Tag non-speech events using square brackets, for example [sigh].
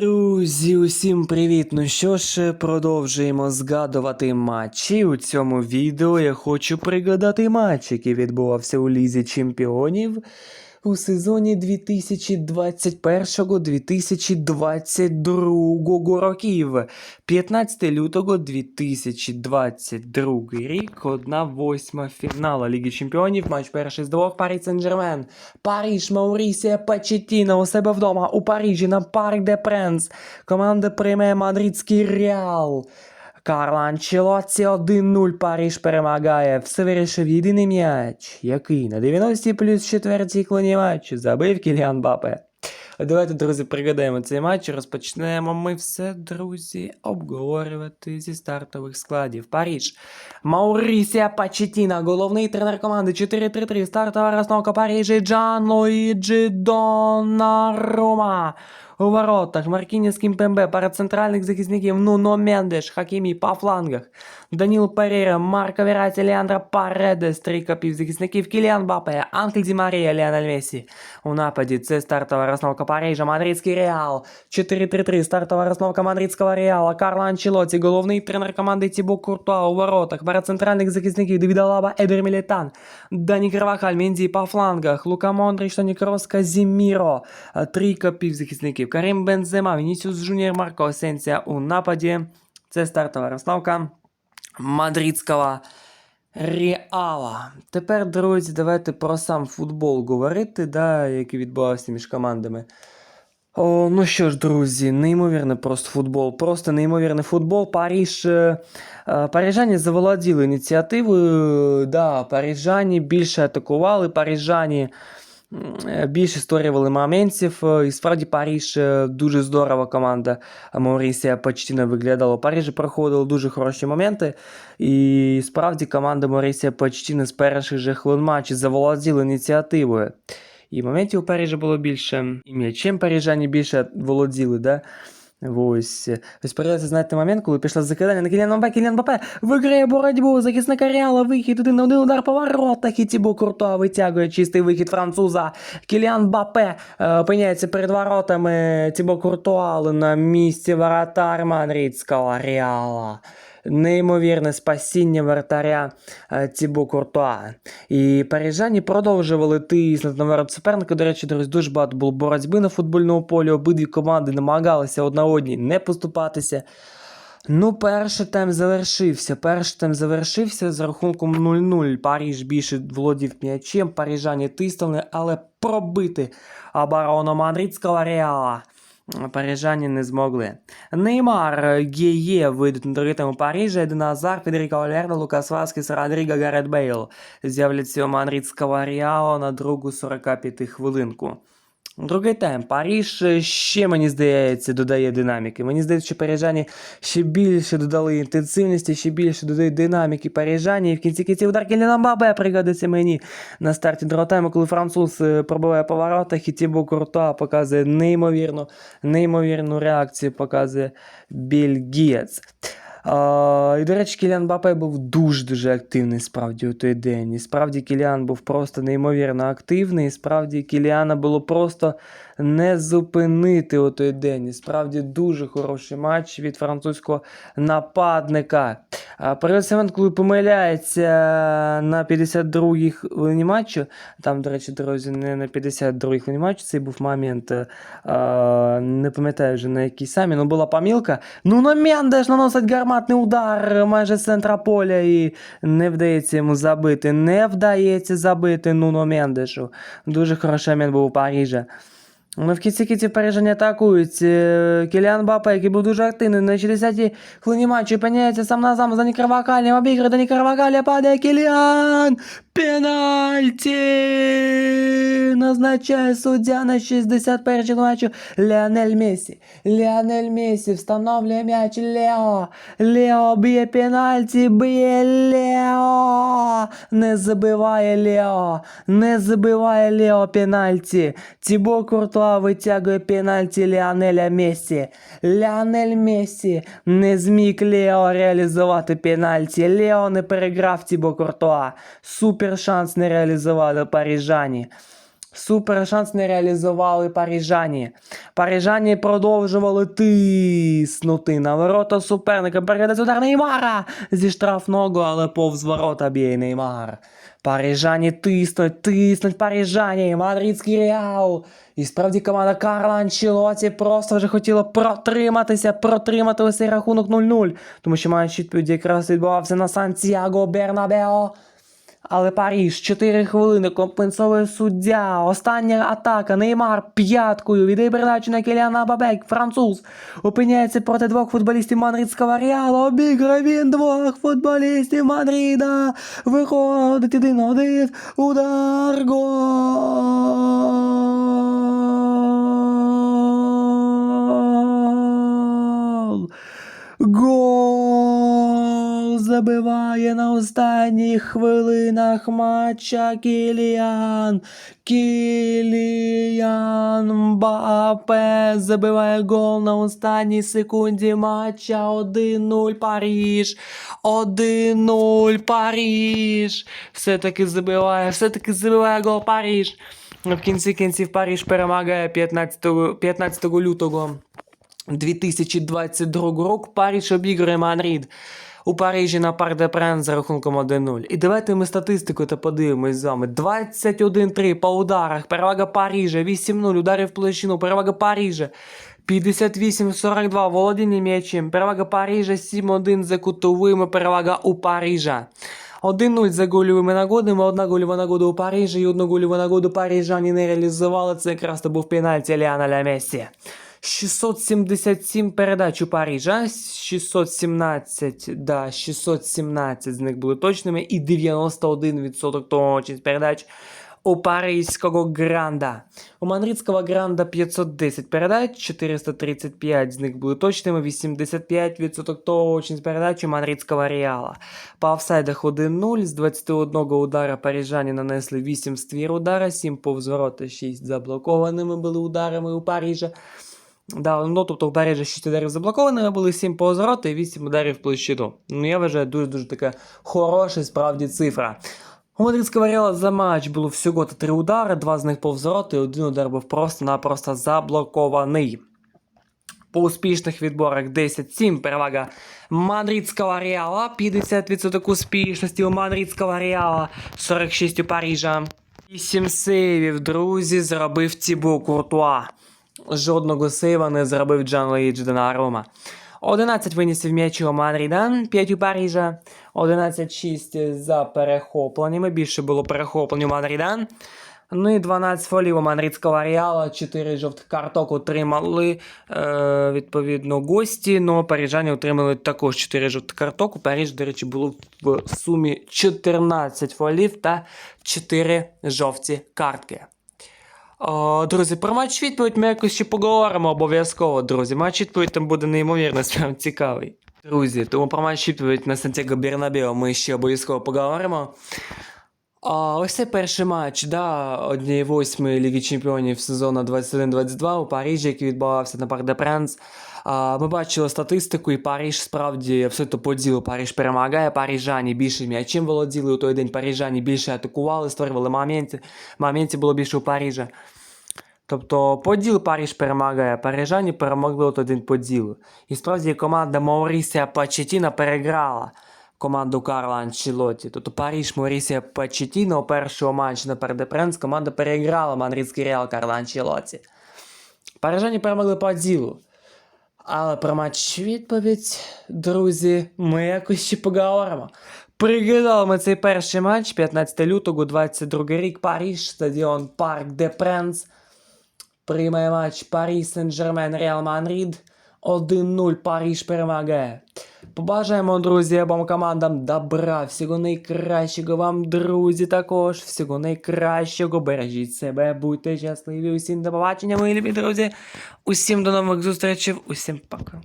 Друзі, усім привіт! Ну що ж, продовжуємо згадувати матчі. У цьому відео я хочу пригадати матч, який відбувався у Лізі Чемпіонів у сезоні 2021-2022 років. 15 лютого 2022 рік, 1-8 фінала Ліги Чемпіонів, матч перший з двох Парі Сен-Жермен. Париж, Маурісія Пачетіна у себе вдома у Парижі на Парк де Пренс. Команда приймає мадридський Реал. Карло Анчелотті 1-0 Париж перемагає. Все вирішив єдиний м'яч, який на 90 плюс четвертій клоні матчу забив Кіліан Бапе. Давайте, друзі, пригадаємо цей матч. Розпочнемо ми все, друзі, обговорювати зі стартових складів. Париж. Маурісія Пачетіна, головний тренер команди 4-3-3. Стартова розновка Парижі Джан Луїджі Донарума. У воротах Маркініс Кімпембе, парад центральних захисників Нуно Мендеш, Хакімі по флангах. Даніл Перейра, Марко Вераті, Леандро Паредес, трійка півзахисників Кіліан Бапе, Анхель Ді Марія, Леонель Месі. У нападі це стартова розновка Парижа, Мадридський Реал. 4-3-3, стартова розновка Мадридського Реала, Карло Анчелоті, головний тренер команди Тібо Куртуа у воротах, парад центральних захисників Девіда Лаба, Едер Мілітан, Дані Кривахаль, Менді по флангах, Лука Мондрич, Тоні Крос, Казіміро, а, трійка півзахисників, Карим Бензема, Вінісіус Жуніор, Марко Осенсія у нападі. Це стартова розновка мадридського Реала. Тепер, друзі, давайте про сам футбол говорити, да, який відбувався між командами. О, ну що ж, друзі, неймовірний просто футбол. Просто неймовірний футбол. Париж. е, Парижані заволоділи ініціативою. Да, парижані більше атакували, е, більше створювали моментів. е, І справді Париж е, дуже здорова команда Маурісія Почтіна виглядала. У Парижі проходили дуже хороші моменти. І справді команда Маурісія Почтіна з перших же хвилин матчу заволоділа ініціативою. І моментів у Парижі було більше, і м'ячем парижані більше володіли, да? Ось. Ось прийдеться знаєте момент, коли пішла закидання на Кіліан Мбапе, Кіліан Мбапе виграє боротьбу, захисника Реала, вихід, один на один удар по воротах, і Тібо Куртуа витягує чистий вихід француза. Кіліан Мбапе е, опиняється перед воротами Тібо Куртуа, але на місці воротар мадридського Реала. Неймовірне спасіння вратаря е, Тібо Куртуа. І парижані продовжували тиснути на ворот суперника. До речі, друзі, дуже багато було боротьби на футбольному полі. Обидві команди намагалися одна одній не поступатися. Ну, перший тайм завершився. Перший тайм завершився з рахунком 0-0. Париж більше володів м'ячем, парижані тиснули, але пробити оборону мадридського Реала. Парижані не змогли. Неймар, Гіє вийдуть на другий тайм у Парижі, Еден Азар, Федеріко Олердо, Лукас Васкіс, Родріго, Гарет Бейл з'являться у мадридського Ріао на другу 45 хвилинку. Другий тайм. Париж е, ще, мені здається, додає динаміки. Мені здається, що парижані ще більше додали інтенсивності, ще більше додають динаміки парижані. І в кінці кінці удар Кіліана Мбапе пригодиться мені на старті другого тайму, коли француз е, пробиває по воротах, і Тібо Куртуа показує неймовірну, неймовірну реакцію, показує бельгієць. А, і, до речі, Кіліан Бапе був дуже-дуже активний справді у той день. І справді Кіліан був просто неймовірно активний. І справді Кіліана було просто не зупинити у той день. І справді дуже хороший матч від французького нападника. Перед момент, коли помиляється на 52-й хвилині матчу, там, до речі, друзі, не на 52-й хвилині матчу, цей був момент, е, а, не пам'ятаю вже на якій самі, ну була помілка. Ну на Мендеш наносить гарматний удар майже з центра поля і не вдається йому забити. Не вдається забити Нуно Мендешу. Дуже хороший момент був у Парижі. Ну, в кінці кінці Парижа не атакують. Е, Кіліан Бапе, який був дуже активний на 60-й хвилині матчу, опиняється сам на сам за Нікарвакалем, обігрує до Нікарвакаля, падає Кіліан! Пенальті! Назначає суддя на 61-й матчу Леонель Месі. Леонель Месі встановлює м'яч Лео. Лео б'є пенальті, б'є Лео. Не забиває Лео. Не забиває Лео пенальті. Тібо Куртуа витягує пенальті Леонеля Месі. Леонель Месі не зміг Лео реалізувати пенальті. Лео не переграв Тібо Куртуа. Супер шанс не реалізували парижані. Супер шанс не реалізували парижані. Парижані продовжували тиснути на ворота суперника. Передається удар Неймара зі штрафного, але повз ворота б'є Неймар. Парижані тиснуть, тиснуть парижані. Мадридський реал. І справді команда Карла Анчелоті просто вже хотіла протриматися, протримати цей рахунок 0-0. Тому що матч відповіді якраз відбувався на Сантьяго Бернабео. Але Паріж 4 хвилини компенсовує суддя. Остання атака. Неймар п'яткою віддає передачу на Кіліана Бабек. Француз опиняється проти двох футболістів Мадридського Реала. Обіграє він двох футболістів Мадрида. Виходить один один. Удар гол. Гол забиває на останніх хвилинах матча Кіліан. Кіліан Мбапе забиває гол на останній секунді матча 1-0 Паріж. 1-0 Паріж. Все-таки забиває, все-таки забиває гол Паріж. В кінці кінців Паріж перемагає 15, 15 лютого. 2022 року Париж обігрує Мадрид у Парижі на Парк де Пренс за рахунком 1-0. І давайте ми статистику та подивимось з вами. 21-3 по ударах, перевага Парижа, 8-0 ударів в площину, перевага Парижа. 58-42 володіння м'ячем, перевага Парижа 7-1 за кутовими, перевага у Парижа. 1-0 за гольовими нагодами, одна гольова нагода у Парижі і одну гольову нагоду парижані не реалізували. Це якраз то був пенальті Ліана Мессі. 677 передач у Парижа, 617, да, 617 з них були точними, і 91% точність передач у паризького Гранда. У мадридського Гранда 510 передач, 435 з них були точними, 85% точність передач у мадридського Реала. По офсайдах 1-0, з 21 удара парижані нанесли 8 ствір удара, 7 повз ворота, 6 заблокованими були ударами у Парижа. Да, ну, тобто у Парижа 6 ударів заблокованими були 7 по звороту і 8 ударів в площину. Ну, я вважаю, дуже-дуже така хороша справді цифра. У мадридського Реала за матч було всього 3 удари, 2 з них по взвороти, і один удар був просто-напросто заблокований. По успішних відборах 10-7 перевага мадридського Реала, 50% успішності у мадридського Реала, 46 у Парижа. 8 сейвів, друзі, зробив Тібо Куртуа. Жодного сейва не зробив Джан Луїдж Донарума. 11 винісів м'ячів у Мадрида, 5 у Парижа, 11-6 за перехопленнями. Більше було перехоплень у Мадрида. Ну і 12 фолів у мадридського Реала, 4 жовтих карток отримали е, відповідно гості. Ну, парижані отримали також 4 жовтих карток. У Париж, до речі, було в сумі 14 фолів та 4 жовті картки. О, друзі, про матч відповідь ми якось ще поговоримо обов'язково, друзі. Матч відповідь там буде неймовірно [laughs] справді цікавий. Друзі, тому про матч відповідь на Сантьяго Бернабео ми ще обов'язково поговоримо. А, ось це перший матч, да, однієї восьмої Ліги Чемпіонів сезону 21-22 у Парижі, який відбувався на Парк де Пренс. Ми бачили статистику, і Париж справді абсолютно по ділу. Перемагає. Парижані більше м'ячем володіли. У той день парижані більше атакували, створювали моменти. Моментів було більше у Парижа. Тобто поділ Париж перемагає. Парижані перемогли от один поділ. І справді команда Маурісія Пачетіна переграла команду Карла Анчелоті. Тобто Париж Маурісія Пачетіна у першому матчі на Пердепренс команда переграла Мадридський Реал Карла Анчелоті. Парижані перемогли по ділу. Але про матч відповідь, друзі, ми якось ще поговоримо. Пригадали цей перший матч 15 лютого, 22 рік, Паріж, стадіон Парк де Пренс. Приймає матч Парі Сен-Жермен Реал Мадрид. 1-0 Париж перемагає. Побажаємо, друзі, обом командам добра, всього найкращого вам, друзі, також. Всього найкращого. Бережіть себе, будьте щасливі. Усім до побачення, мої любі друзі. Усім до нових зустрічей, усім пока.